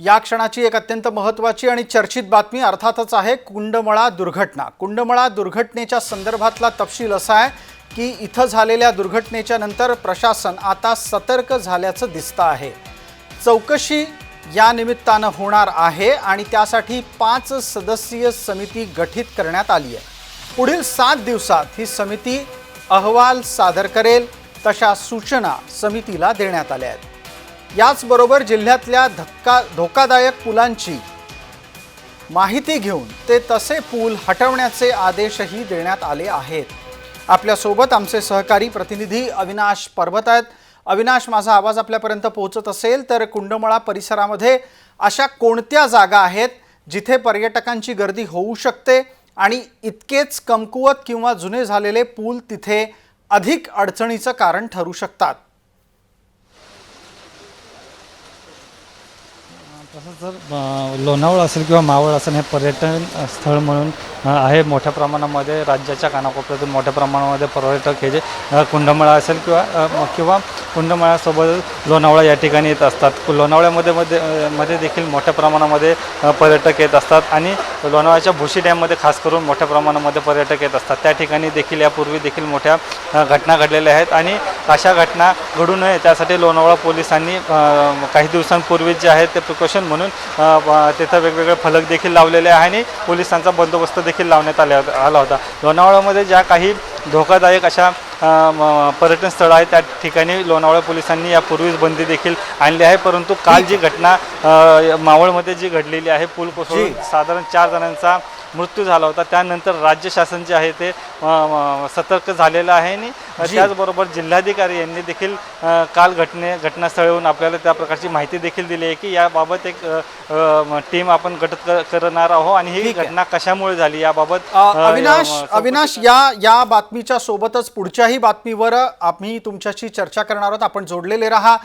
या क्षणाची एक अत्यंत महत्त्वाची आणि चर्चित बातमी अर्थातच आहे कुंडमळा दुर्घटना. कुंडमळा दुर्घटनेच्या संदर्भातला तपशील असा आहे की इथं झालेल्या दुर्घटनेच्या नंतर प्रशासन आता सतर्क झाल्याचं दिसतं आहे. चौकशी या निमित्तानं होणार आहे आणि त्यासाठी पाच सदस्यीय समिती गठीत करण्यात आली आहे. पुढील सात दिवसात ही समिती अहवाल सादर करेल तशा सूचना समितीला देण्यात आल्या आहेत. याचबरोबर जिल्ह्यातल्या धक्का धोकादायक पुलांची माहिती घेऊन ते तसे पूल हटवण्याचे आदेशही देण्यात आले आहेत. आपल्यासोबत आमचे सहकारी प्रतिनिधी अविनाश पर्वत आहेत. अविनाश माझा आवाज आपल्यापर्यंत पोहोचत असेल तर कुंडमळा परिसरामध्ये अशा कोणत्या जागा आहेत जिथे पर्यटकांची गर्दी होऊ शकते आणि इतकेच कमकुवत किंवा जुने झालेले पूल तिथे अधिक अडचणीचं कारण ठरू शकतात? तसं जर लोणावळ असेल किंवा मावळ असेल हे पर्यटन स्थळ म्हणून आहे मोठ्या प्रमाणामध्ये राज्याच्या कानाकोपऱ्यातून मोठ्या प्रमाणामध्ये पर्यटक हे जे कुंडमळा असेल किंवा किंवा कुंडमळ्यासोबत लोणावळा या ठिकाणी येत असतात. लोणावळ्यामध्ये मध्ये मध्ये देखील मोठ्या प्रमाणामध्ये पर्यटक येत असतात आणि लोणावळ्याच्या भुशी डॅममध्ये खास करून मोठ्या प्रमाणामध्ये पर्यटक येत असतात. त्या ठिकाणी देखील यापूर्वी देखील मोठ्या घटना घडलेल्या आहेत आणि अशा घटना घडू नये. त्यासाठी लोणावळा पोलिसांनी काही दिवसांपूर्वी जे आहे ते प्रिकॉशन म्हणून तिथं वेगवेगळे फलक देखील लावलेले आहे आणि पोलिसांचा बंदोबस्त देखील लावण्यात आल्या आला होता. लोणावळ्यामध्ये ज्या काही धोकादायक अशा पर्यटन स्थळं आहेत त्या ठिकाणी लोणावळा पोलिसांनी यापूर्वीच बंदी देखील आणली आहे परंतु काल जी घटना मावळमध्ये जी घडलेली आहे पूल कोसळून. साधारण चार जणांचा मृत्यू झाला होता त्यानंतर राज्य शासन जे आहे ते सतर्क झालेलं आहे आणि. त्याचबरोबर जिल्हाधिकारी यांनी देखील काल घटने घटनास्थळी येऊन आपल्याला त्या प्रकारची माहिती देखील दिली आहे की याबाबत एक टीम आपण गट क- करणार आहोत आणि ही. घटना कशामुळे झाली याबाबत अविनाश अविनाश या या बातमीच्या सोबतच पुढच्याही बातमीवर आम्ही तुमच्याशी चर्चा करणार आहोत आपण जोडलेले राहा